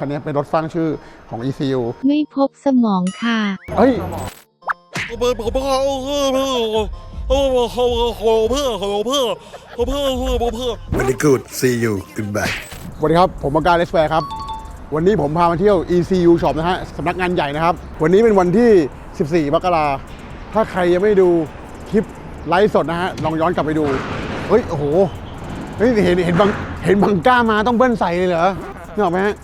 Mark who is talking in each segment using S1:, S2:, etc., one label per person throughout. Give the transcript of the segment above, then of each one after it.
S1: คันนี้เป็นรถฟังชื่อของ ECU
S2: ไม่พบสมองค่ะ
S1: เฮ้ย
S3: Very good see you goodbye
S1: สวัสดีครับ ผมมังกาอเลสแวอเครับ วันนี้ผมพามาเที่ยว ECU Shop นะฮะสำนักงานใหญ่นะครับ วันนี้เป็นวันที่ 14มกราถ้าใครยังไม่ดูคลิปไลฟ์สดนะฮะ ลองย้อนกลับไปดู เฮ้ย โอ้โห เฮ้ย เห็นเห็นบางเห็นบางก้ามาต้องเบิ้ลใส่เลยเหรอเนึกออกไหมฮะ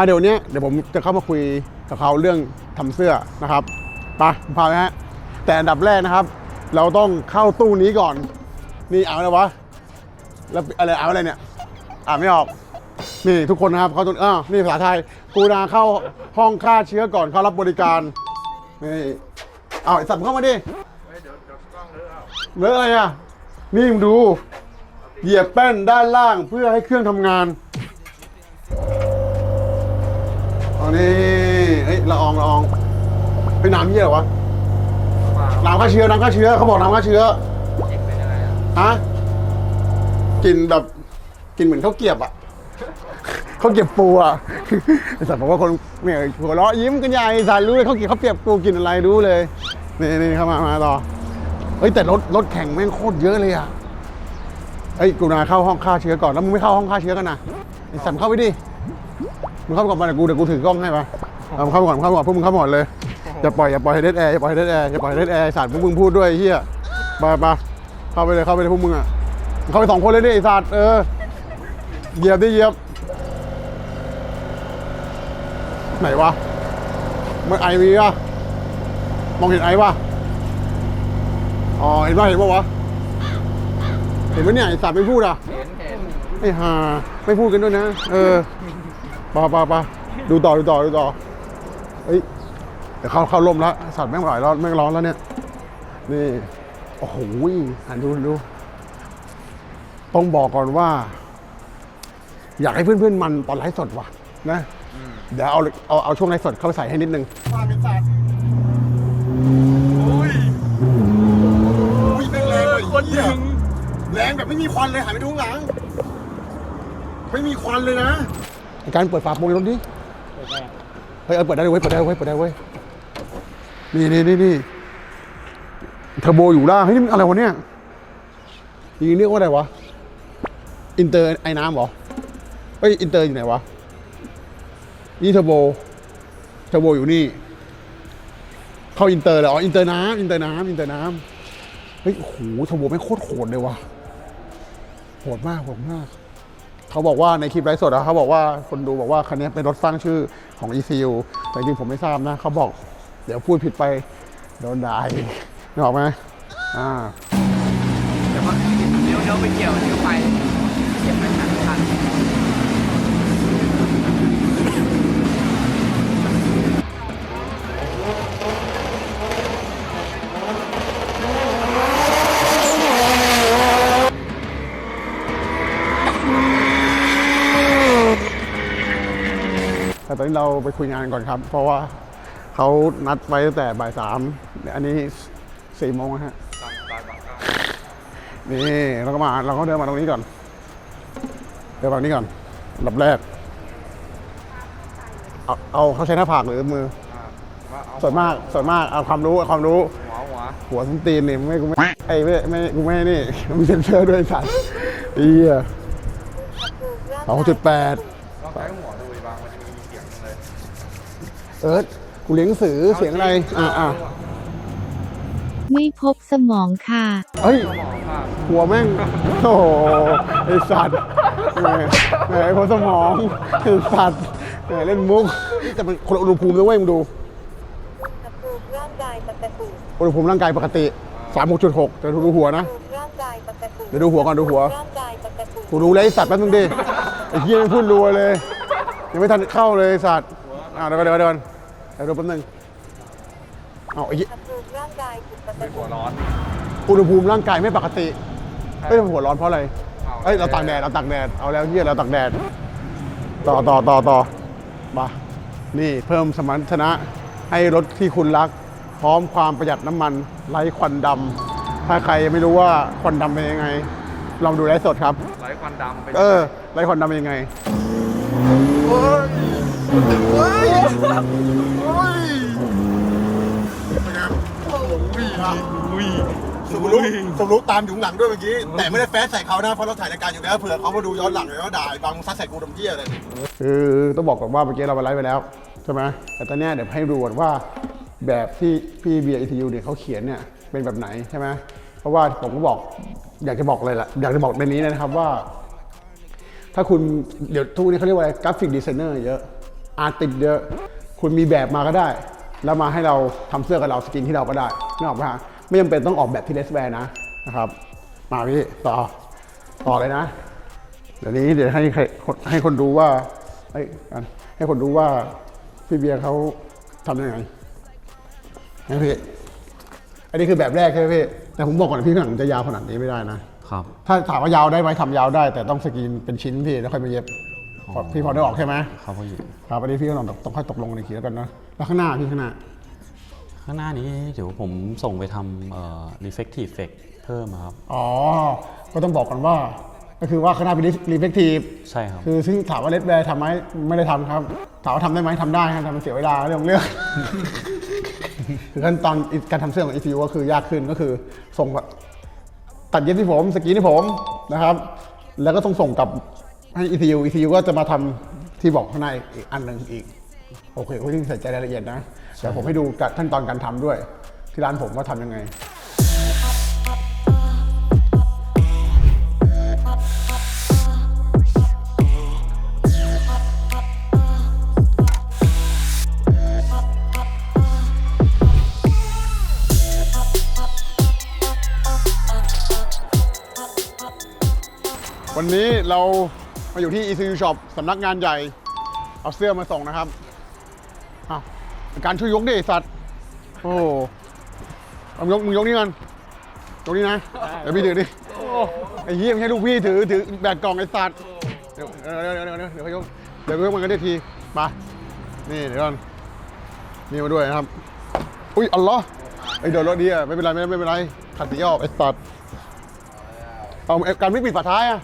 S1: อะเดี๋ยวนเนี้ยเดี๋ยวผมจะเข้ามาคุยกับเขาเรื่องทำเสื้อนะครับไปผมพาไปฮะแต่อันดับแรกนะครับ เราต้องเข้าตู้นี้ก่อน นี่เอาอะไรวะแล้วอะไรเอาอะไรเนี่ยอ่านไม่ออกนี่ทุกคนนะครับเขาตุนอ้าวนี่ภาษาไทยกูนาเข้าห้องฆ่าเชื้อก่อนเข้ารับบริการนี่เอาไอ้สัตว์มึงเข้ามาดิเลอะอะไรอะนี่มึงดู เหยียบแป้นด้านล่างเพื่อให้เครื่องทำงาน เอานี่เฮ้ยละอองละอองไปน้ำเยี่ยเหรอวะน้ำฆ่าเชื้อน้ำฆ่าเชื้อเขาบอกน้ำฆ่าเชื้อฮะกลินแบบกลินเหมือนข้าวเกรียบอะเขาเก็บปูอะไอสัตว์บอกว่าคนเนี่ยหัวเราะยิ้มกันใหญ่สารรู้เลยเขาเก็บเขาเก็บปูกินอะไรรู้เลยนี่นี่เข้ามามาต่อเฮ้ยแต่รถรถแข่งแม่งโคตรเยอะเลยอะเฮ้ยกูนาเข้าห้องฆ่าเชื้อก่อนแล้วมึงไม่เข้าห้องฆ่าเชื้อกันนะไอสัตว์เข้าไปดิ มึงเข้าไปก่อนมาเดี๋ยวกูเดี๋ยวกูถือกล้องให้ไปเอามึงเข้าไปก่อนมึงเข้าไปก่อนพวกมึงเข้าไปก่อนเลยอย่าปล่อยอย่าปล่อยให้เดดแอร์อย่าปล่อยให้เดดแอร์อย่าปล่อยให้เดดแอร์ไอ้สัตว์พวกมึงพูดด้วยไอ้เฮียไปไปเข้าไปเลยเข้าไปเลยพวกมึงอะมึงเข้าไปสองคนเลยดิไอ้สัตว์เออเหยียบดิเหยียบ ไหนวะมันไอมีปะมองเห็นไอปะอ๋อเห็นปะเห็นปะวะเห็นไหมเนี่ยไอสัตว์ไม่พูดอะเห็นเห็นไอห่าไม่พูดกันด้วยนะ เออ ปะปะปะดูต่อดูต่อดูต่อเฮ้ยเดี๋ยวเข้าเข้าลมแล้วไอ้สัตว์แม่งไหลร้อนแม่งร้อนแล้วเนี่ย นี่ โอ้โหหันดูดู ต้องบอกก่อนว่า อยากให้เพื่อนๆมันตอนไลฟ์สดว่ะ นะ เดี๋ยวเอาเอาเอาช่วงไลฟ์สดเข้าไปใส่ให้นิดนึงมาเป็นสัตว์โอ้ยแรงเลยคนยิงแรงแบบไม่มีควันเลยหันไปดูข้างหลัง ไม่มีควันเลยนะ การเปิดฝาโปรงในรถดิเฮ้ยเอาเปิดได้เลยเว้ยเปิดได้เว้ยเปิดได้เว้ยนี่นี่นี่นี่เทอร์โบอยู่ล่างเฮ้ยนี่มันอะไรวะเนี่ยยิงเรียกว่าอะไรวะอินเตอร์ไอ้น้ำเหรอเฮ้ยอินเตอร์อยู่ไหนวะนี่เทอร์โบเทอร์โบอยู่นี่ เข้าอินเตอร์เลยอ๋ออินเตอร์น้ำอินเตอร์น้ำอินเตอร์น้ำเฮ้ยโอ้โหเทอร์โบไม่งโคตรโหดเลยว่ะโหดมากโหดมาก เขาบอกว่าในคลิปไลฟ์สดอะเขาบอกว่าคนดูบอกว่าคันนี้เป็นรถสร้างชื่อของ ECU แต่จริงผมไม่ทราบนะเขาบอก เดี๋ยวพูดผิดไปโดนด่าอีกนึกออกไหมอ่า
S4: เดี๋ยวเดี๋ยวเดี๋ยวไปเกี่ยวเดี๋ยวไปเก็บไม่ทันทัน
S1: แต่ตอนนี้เราไปคุยงานก่อนครับ เพราะว่าเขานัดไว้ตั้งแต่บ่ายสามอันนี้สี่โมงนะฮะนี่เราก็มาเราก็เดินมาตรงนี้ก่อน เดินมาตรงนี้ก่อนอันดับแรก เอาเอาเขาใช้หน้าผากหรือมือ ส่วนมากส่วนมากเอาความรู้เอาความรู้
S4: หัวหัว
S1: หัวส้นตีนนี่ไม่กูไม่ไอ้ไม่ไม่กูไม่นี่มีเซนเซอร์ด้วยไอ้สัตว์เอียสองจุดแปด
S4: เอิ
S1: ร์ธกูเลี้ยงสือเสียงอะไร อ่าอ่า
S2: ไม่พบสมองค่ะ
S1: เฮ้ย
S4: หมอค่ะ
S1: หัวแม่ง โอ้โหไอสัตว์แหมแหมไอ้หัวสมองไอสัตว์แหมเล่นมุกแต่มันคนละอุณหภูมินะเว้ยมึงดู
S5: อุณหภูมิร่างกายปกติ
S1: อุณหภูมิร่างกายปกติ 36.6แต่ดูหัวนะ
S5: อุณหภูมิร่างกายปกติ
S1: เดี๋ยวดูหัวก่อนดูหัว
S5: ร่างกายปกติ
S1: กูรู้เลยไอสัตว์แป๊บนึงดิไอ้เหี้ยไม่พูดรัวเลย ยังไม่ทันเข้าเลยไอ้สัตว์ อ่าเดี๋ยวก่อนเดี๋ยวก่อนเดี๋ยวก่อนเดี๋ยวดูแป๊บนึงเอาไอ้เหี้ย
S5: อุณหภูมิร่างกายผิดปกติ
S4: หัวร้อน
S1: อุณหภูมิร่างกายไม่ปกติเฮ้ยหัวร้อนเพราะอะไรเอ้ยเราตากแดดเราตากแดดเอาแล้วเหี้ยเราตากแดด ต่อต่อต่อต่อมานี่เพิ่มสมรรถนะให้รถที่คุณรัก พร้อมความประหยัดน้ำมันไร้ควันดำถ้าใครยังไม่รู้ว่าควันดำเป็นยังไง ลองดูไลฟ์สดครับ
S4: ไร้ควันดำเป็น
S1: เออไร้ควันดำเป็นยังไง เฮ้ย โอ้ยเป็นไงโอ้ย
S6: อุ้ย
S1: สมรู้สมรู้ตามอยู่ข้างหลังด้วยเมื่อกี้ แต่ไม่ได้แฟสใส่เขานะเพราะเราถ่ายรายการอยู่แล้วเผื่อเขามาดูย้อนหลังเลยว่าด่าไอ้บางมึงซัดใส่กูดมเกี้ยเลยคือต้องบอกก่อนว่าเมื่อกี้เราไปไลฟ์ไปแล้วใช่ไหมแต่ตอนเนี้ยเดี๋ยวให้ดูก่อนว่าแบบที่พี่เบียร์อีทียูเนี่ยเขาเขียนเนี่ยเป็นแบบไหนใช่ไหมเพราะว่าผมก็บอกอยากจะบอกเลยล่ะอยากจะบอกในนี้นะครับว่า ถ้าคุณเดี๋ยวทุกวันนี้เขาเรียกว่าอะไรกราฟิกดีไซเนอร์เยอะ อาร์ติสเยอะ คุณมีแบบมาก็ได้ แล้วมาให้เราทำเสื้อกับเราสกินที่เราก็ได้นึกออกไหมฮะไม่จำเป็นต้องออกแบบที่เลสแวร์นะนะครับ มาพี่ต่อต่อเลยนะ เดี๋ยวนี้เดี๋ยวให้ใครให้คนดูว่าให้กันให้คนดูว่าพี่เบียร์เขาทำยังไงนะพี่อันนี้คือแบบแรกใช่ไหมพี่ แต่ผมบอกก่อนนะพี่ข้างหลังจะยาวขนาดนี้ไม่ได้นะ
S6: ครับ
S1: ถ้าถามว่ายาวได้ไหมทำยาวได้ แต่ต้องสกรีนเป็นชิ้นพี่แล้วค่อยมาเย็บ พอพี่พอได้ออกใช่ไหม
S6: ครับพ่อหญิง
S1: ครับอันนี้พี่ก็ต้องต้องค่อยตกลงในขีแล้วกันนะแล้วข้างหน้าพี่ข้างหน้า
S7: ข้างหน้านี้เดี๋ยวผมส่งไปทำเอ่อ reflective effect เพิ่มอะครับ
S1: อ๋อ ก็ต้องบอกก่อนว่า ก็คือว่าข้างหน้าเป็นรีเฟกทีฟ
S7: ใช่ครับ
S1: คือซึ่งถามว่าเลดแวร์ทำไหมไม่ได้ทำครับถามว่าทำได้ไหมทำได้ครับทำมันเสียเวลาเรื่องของเรื่องคือขั้นตอนการทำเสื้อของ ECU ก็คือยากขึ้นก็คือส่งแบบตัดเย็บที่ผมสกรีนที่ผมนะครับ แล้วก็ต้องส่งกลับ ให้ ECU ECU ก็จะมาทำที่บอกข้างในอีกอันหนึ่งอีก โอเคเขาที่ใส่ใจรายละเอียดนะเดี๋ยวผมให้ดูขั้นตอนการทำด้วย ที่ร้านผมว่าทำยังไง วันนี้เรา มาอยู่ที่ ECU Shop สำนักงานใหญ่ เอาเสื้อมาส่งนะครับอ้าวการช่วยยกดิสัตว์ โอ้โหเอามึงยกมึงยกนี่กันยกนี่นะ เดี๋ยวพี่ถือดิไอ้เหี้ยไม่ใช่ลูกพี่ถือถือแบกกล่องไอ้สัตว์ เดี๋ยวเดี๋ยวเดี๋ยวเดี๋ยวเดี๋ยวเดี๋ยวเขายกเดี๋ยวเขายกมันกันได้ทีมานี่เดี๋ยวก่อนนี่มาด้วยนะครับ อุ้ยอัลลอฮ์ไอ้เดี๋ยวรถดีอะไม่เป็นไรไม่ไม่เป็นไรขัดสีออกไอ้สัตว์เอาการไม่ปิดฝาท้ายอะ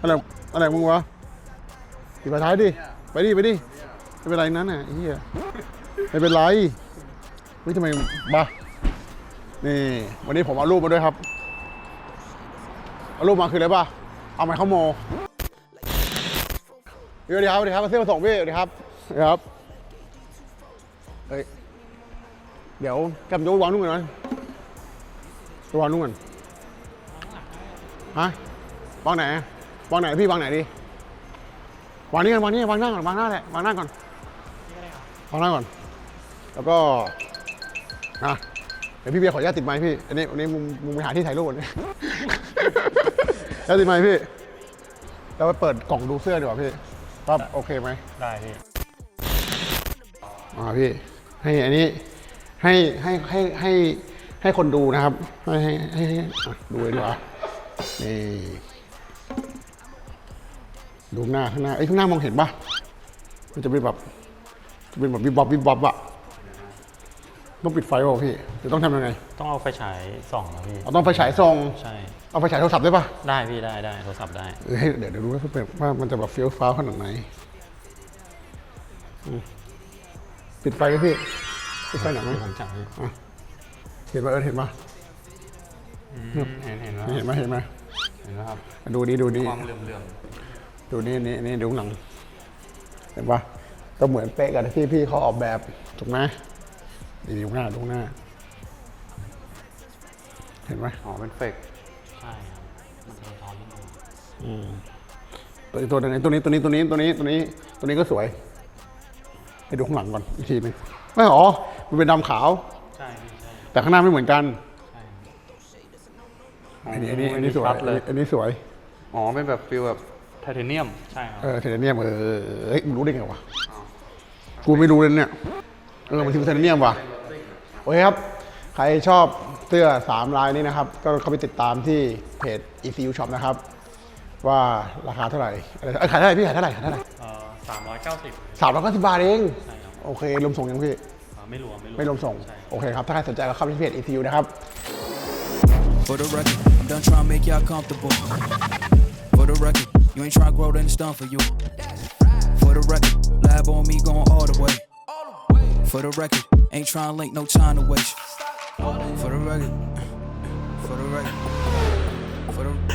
S1: อะไร อะไรมึงวะปิดฝาท้ายดิ ไปดิ ไปดิ ไม่เป็นไรนั้นน่ะไอ้เหี้ยไม่เป็นไรเฮ้ยทำไมบ้านี่ วันนี้ผมเอารูปมาด้วยครับ เอารูปมาคืออะไรป่ะ เอาไมค์เข้าโมสวัสดีครับสวัสดีครับมาเสื้อมาส่งพี่สวัสดีครับสวัสดีครับ เฮ้ย เดี๋ยวกำยกวางนู่นก่อนนะวางนู่นก่อนฮะวางไหน วางไหนพี่วางไหนดีวางนี่กันวางนี่วางหน้าก่อนวางหน้าแหละวางหน้าก่อนวางหน้าก่อน แล้วก็อะเดี๋ยวพี่เบียร์ขออนุญาตติดไมค์พี่อันนี้อันนี้มุมมุมไปหาที่ถ่ายรูปก่อนเนี่ยแล้วติดไมค์พี่เราไปเปิดกล่องดูเสื้อดีกว่าพี่ครับโอเคไหม
S7: ได้พี่
S1: อ่าพี่ ให้อันนี้ให้ให้ให้ให้ให้คนดูนะครับ ให้ให้ให้ให้อะดูเลยดีกว่านี่ ดูหน้าข้างหน้าไอ้ยข้างหน้ามองเห็นปะมันจะเป็นแบบจะเป็นแบบวิบวับวิบวับอะต้องปิดไฟเปล่าพี่หรือต้องทำยังไง
S7: ต้องเอาไฟฉายส่องนะพี่
S1: เอาต้องไฟฉายส่อง
S7: ใช่
S1: เอาไฟฉายโทรศัพท์ได้ปะ
S7: ได้พี่ได้ได้โทรศัพท์ได้
S1: เออให้เดี๋ยวเดี๋ยวดูว่าเป็นว่ามันจะแบบเฟี้ยวฟ้าวขนาดไหนอืมปิดไฟไหมพี่ปิดไฟหน่อยไหม
S7: ผมจับพี่
S1: เห็นไหมเออเห็นไหม
S7: เห็นเห็นไหม
S1: เห็นไหมเห็นไหม
S7: เห็นไหมครับ
S1: ดูนี่ดูนี่
S7: ความเหลื่อมเหลื่อม
S1: ดูนี่นี่นี่ดูหนัง เห็นปะก็เหมือนเป๊ะกับที่พี่เขาออกแบบถูกไหมนี่ดูหน้าดูหน้า เห็นไหม
S7: อ๋อเป็นเฟกใช่ครับมันสะท้อนนิดนึง
S1: ตัวตัวไหนตัวนี้ตัวนี้ตัวนี้ตัวนี้ตัวนี้ตัวนี้ก็สวยให้ดูข้างหลังก่อนอีกทีหนึงไม่หรอมันเป็นดำขาว
S7: ใช่พี่ใช่
S1: แต่ข้างหน้าไม่เหมือนกัน
S7: ใช่
S1: อันนี้อันนี้อันนี้สวย
S7: ชัดเลย
S1: อันนี้สวย
S4: อ๋อเป็นแบบฟิลแบบ
S7: ไทเทเนียม ใช่ครับ
S1: เออเทเทเนียมเออเฮ้ยมึงรู้ได้ไงวะกูไม่รู้เลยเนี่ยเออมันคือเทเทเนียมว่ะโอเคครับ ใครชอบเสื้อสามลายนี้นะครับ ก็เข้าไปติดตามที่เพจ ECU Shop นะครับ ว่าราคาเท่าไหร่อะไรเอ้ยขายเท่าไหร่พี่ขายเท่าไหร่ขายเท่าไหร่
S7: เอ่อสามร้อยเก้าสิบ
S1: สามร้อยเก้าสิบบาทเอง
S7: ใช่ครับ
S1: โอเครวมส่งยังพี่
S7: อ่าไม่รวม
S1: ไม่รวมส่ง
S7: ใช่
S1: โอเคครับถ้าใครสนใจก็เข้าไปที่เพจ ECU นะครับ
S8: For the record, done trying to make y'all comfortable. For the record, you ain't trying to grow, then it's done for you. For the record, lab on me going all the way. For the record, ain't trying to link, no time to waste. For the record, for the record, for the